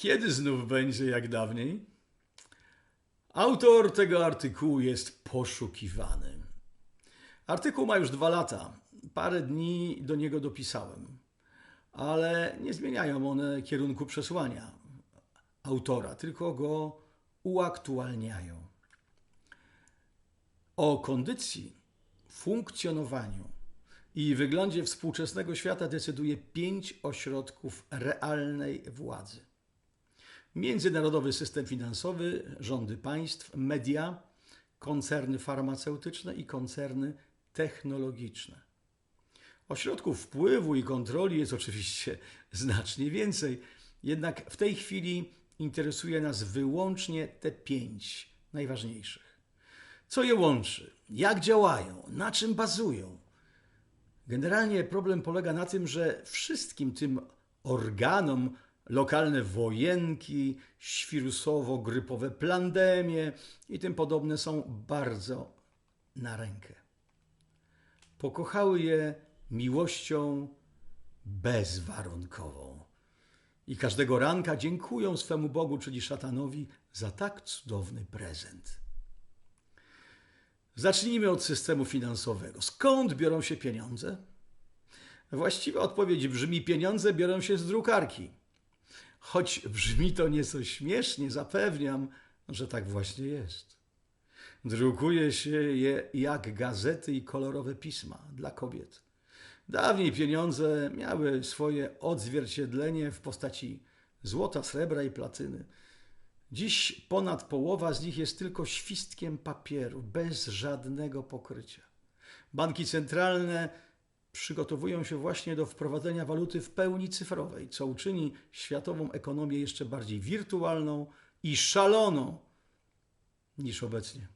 Kiedy znów będzie jak dawniej? Autor tego artykułu jest poszukiwany. Artykuł ma już dwa lata. Parę dni do niego dopisałem, ale nie zmieniają one kierunku przesłania autora, tylko go uaktualniają. O kondycji, funkcjonowaniu i wyglądzie współczesnego świata decyduje pięć ośrodków realnej władzy. Międzynarodowy system finansowy, rządy państw, media, koncerny farmaceutyczne i koncerny technologiczne. Ośrodków wpływu i kontroli jest oczywiście znacznie więcej, jednak w tej chwili interesuje nas wyłącznie te pięć najważniejszych. Co je łączy? Jak działają? Na czym bazują? Generalnie problem polega na tym, że wszystkim tym organom lokalne wojenki, świrusowo-grypowe plandemie i tym podobne są bardzo na rękę. Pokochały je miłością bezwarunkową. I każdego ranka dziękują swemu Bogu, czyli szatanowi, za tak cudowny prezent. Zacznijmy od systemu finansowego. Skąd biorą się pieniądze? Właściwa odpowiedź brzmi: pieniądze biorą się z drukarki. Choć brzmi to nieco śmiesznie, zapewniam, że tak właśnie jest. Drukuje się je jak gazety i kolorowe pisma dla kobiet. Dawniej pieniądze miały swoje odzwierciedlenie w postaci złota, srebra i platyny. Dziś ponad połowa z nich jest tylko świstkiem papieru, bez żadnego pokrycia. Banki centralne przygotowują się właśnie do wprowadzenia waluty w pełni cyfrowej, co uczyni światową ekonomię jeszcze bardziej wirtualną i szaloną niż obecnie.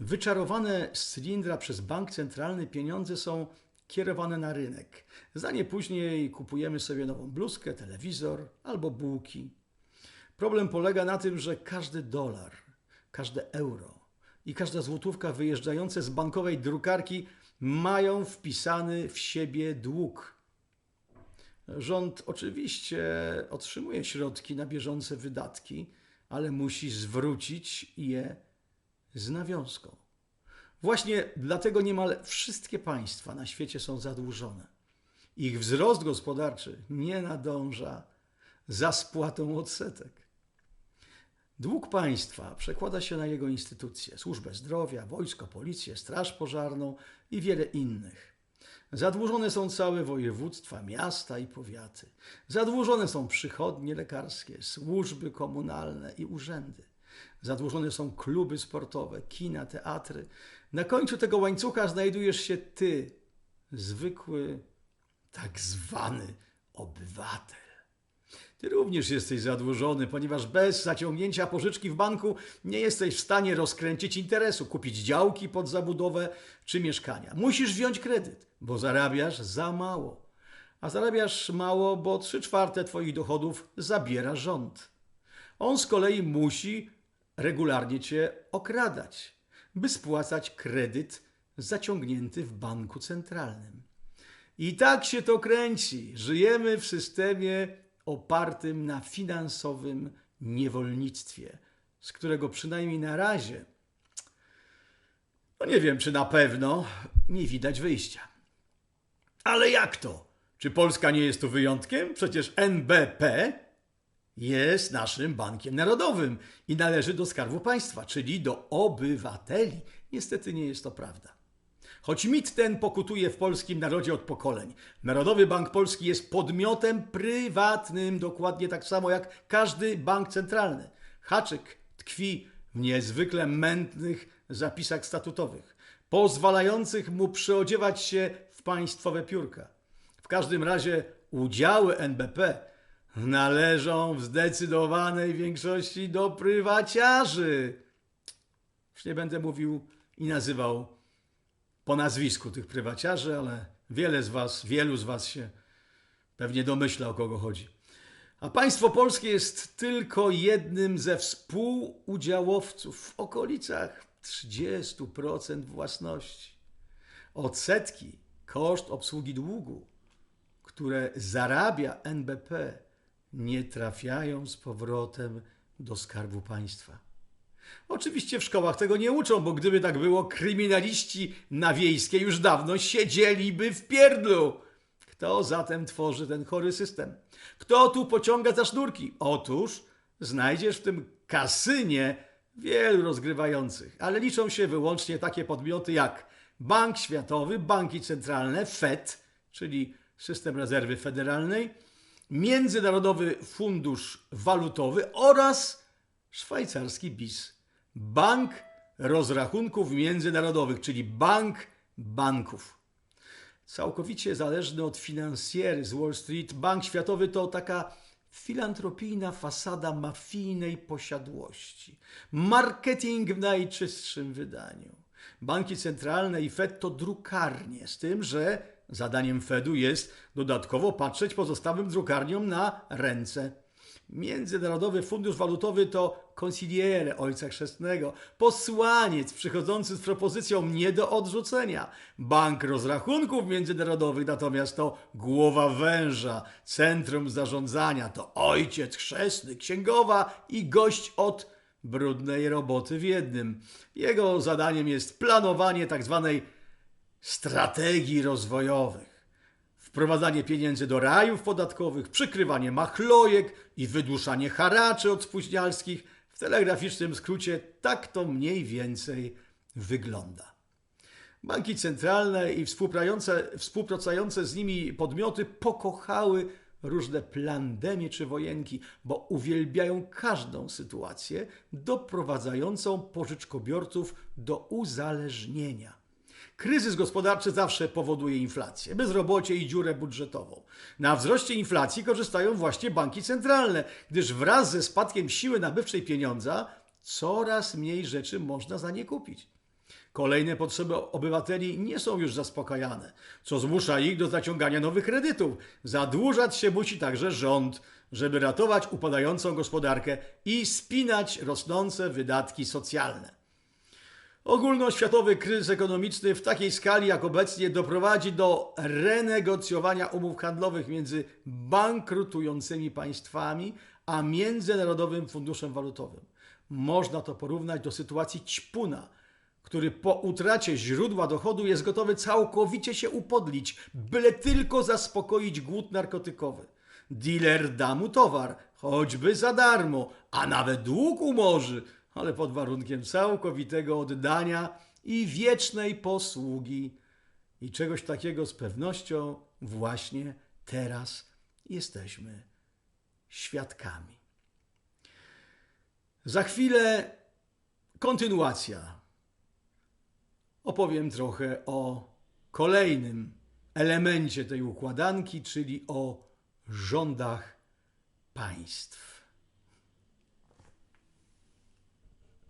Wyczarowane z cylindra przez bank centralny pieniądze są kierowane na rynek. Za nie później kupujemy sobie nową bluzkę, telewizor albo bułki. Problem polega na tym, że każdy dolar, każde euro i każda złotówka wyjeżdżające z bankowej drukarki mają wpisany w siebie dług. Rząd oczywiście otrzymuje środki na bieżące wydatki, ale musi zwrócić je z nawiązką. Właśnie dlatego niemal wszystkie państwa na świecie są zadłużone. Ich wzrost gospodarczy nie nadąża za spłatą odsetek. Dług państwa przekłada się na jego instytucje służbę zdrowia, wojsko, policję, straż pożarną i wiele innych. Zadłużone są całe województwa, miasta i powiaty. Zadłużone są przychodnie lekarskie, służby komunalne i urzędy. Zadłużone są kluby sportowe, kina, teatry. Na końcu tego łańcucha znajdujesz się ty, zwykły, tak zwany obywatel. Ty również jesteś zadłużony, ponieważ bez zaciągnięcia pożyczki w banku nie jesteś w stanie rozkręcić interesu, kupić działki pod zabudowę czy mieszkania. Musisz wziąć kredyt, bo zarabiasz za mało. A zarabiasz mało, bo trzy czwarte Twoich dochodów zabiera rząd. On z kolei musi regularnie Cię okradać, by spłacać kredyt zaciągnięty w banku centralnym. I tak się to kręci. Żyjemy w systemie opartym na finansowym niewolnictwie, z którego przynajmniej na razie, no nie wiem czy na pewno, nie widać wyjścia. Ale jak to? Czy Polska nie jest tu wyjątkiem? Przecież NBP jest naszym bankiem narodowym i należy do skarbu państwa, czyli do obywateli. Niestety nie jest to prawda. Choć mit ten pokutuje w polskim narodzie od pokoleń. Narodowy Bank Polski jest podmiotem prywatnym, dokładnie tak samo jak każdy bank centralny. Haczyk tkwi w niezwykle mętnych zapisach statutowych, pozwalających mu przyodziewać się w państwowe piórka. W każdym razie udziały NBP należą w zdecydowanej większości do prywaciarzy. Już nie będę mówił i nazywał po nazwisku tych prywaciarzy, ale wiele z Was, wielu z Was się pewnie domyśla, o kogo chodzi. A państwo polskie jest tylko jednym ze współudziałowców w okolicach 30% własności. Odsetki, koszt obsługi długu, które zarabia NBP, nie trafiają z powrotem do skarbu państwa. Oczywiście w szkołach tego nie uczą, bo gdyby tak było, kryminaliści na wiejskiej już dawno siedzieliby w pierdlu. Kto zatem tworzy ten chory system? Kto tu pociąga za sznurki? Otóż znajdziesz w tym kasynie wielu rozgrywających, ale liczą się wyłącznie takie podmioty jak Bank Światowy, banki centralne, FED, czyli System Rezerwy Federalnej, Międzynarodowy Fundusz Walutowy oraz szwajcarski BIS. Bank Rozrachunków Międzynarodowych, czyli Bank Banków. Całkowicie zależny od finansjery z Wall Street, Bank Światowy to taka filantropijna fasada mafijnej posiadłości. Marketing w najczystszym wydaniu. Banki centralne i Fed to drukarnie, z tym, że zadaniem Fedu jest dodatkowo patrzeć pozostałym drukarniom na ręce. Międzynarodowy Fundusz Walutowy to consigliere Ojca Chrzestnego, posłaniec przychodzący z propozycją nie do odrzucenia. Bank Rozrachunków Międzynarodowych natomiast to głowa węża, centrum zarządzania, to Ojciec Chrzestny, księgowa i gość od brudnej roboty w jednym. Jego zadaniem jest planowanie tzw. Tak strategii rozwojowych wprowadzanie pieniędzy do rajów podatkowych, przykrywanie machlojek i wyduszanie haraczy od spóźnialskich. W telegraficznym skrócie tak to mniej więcej wygląda. Banki centralne i współpracujące z nimi podmioty pokochały różne plandemie czy wojenki, bo uwielbiają każdą sytuację doprowadzającą pożyczkobiorców do uzależnienia. Kryzys gospodarczy zawsze powoduje inflację, bezrobocie i dziurę budżetową. Na wzroście inflacji korzystają właśnie banki centralne, gdyż wraz ze spadkiem siły nabywczej pieniądza coraz mniej rzeczy można za nie kupić. Kolejne potrzeby obywateli nie są już zaspokajane, co zmusza ich do zaciągania nowych kredytów. Zadłużać się musi także rząd, żeby ratować upadającą gospodarkę i spinać rosnące wydatki socjalne. Ogólnoświatowy kryzys ekonomiczny w takiej skali jak obecnie doprowadzi do renegocjowania umów handlowych między bankrutującymi państwami a Międzynarodowym Funduszem Walutowym. Można to porównać do sytuacji ćpuna, który po utracie źródła dochodu jest gotowy całkowicie się upodlić, byle tylko zaspokoić głód narkotykowy. Dealer da mu towar, choćby za darmo, a nawet dług umorzy – ale pod warunkiem całkowitego oddania i wiecznej posługi. I czegoś takiego z pewnością właśnie teraz jesteśmy świadkami. Za chwilę kontynuacja. Opowiem trochę o kolejnym elemencie tej układanki, czyli o rządach państw.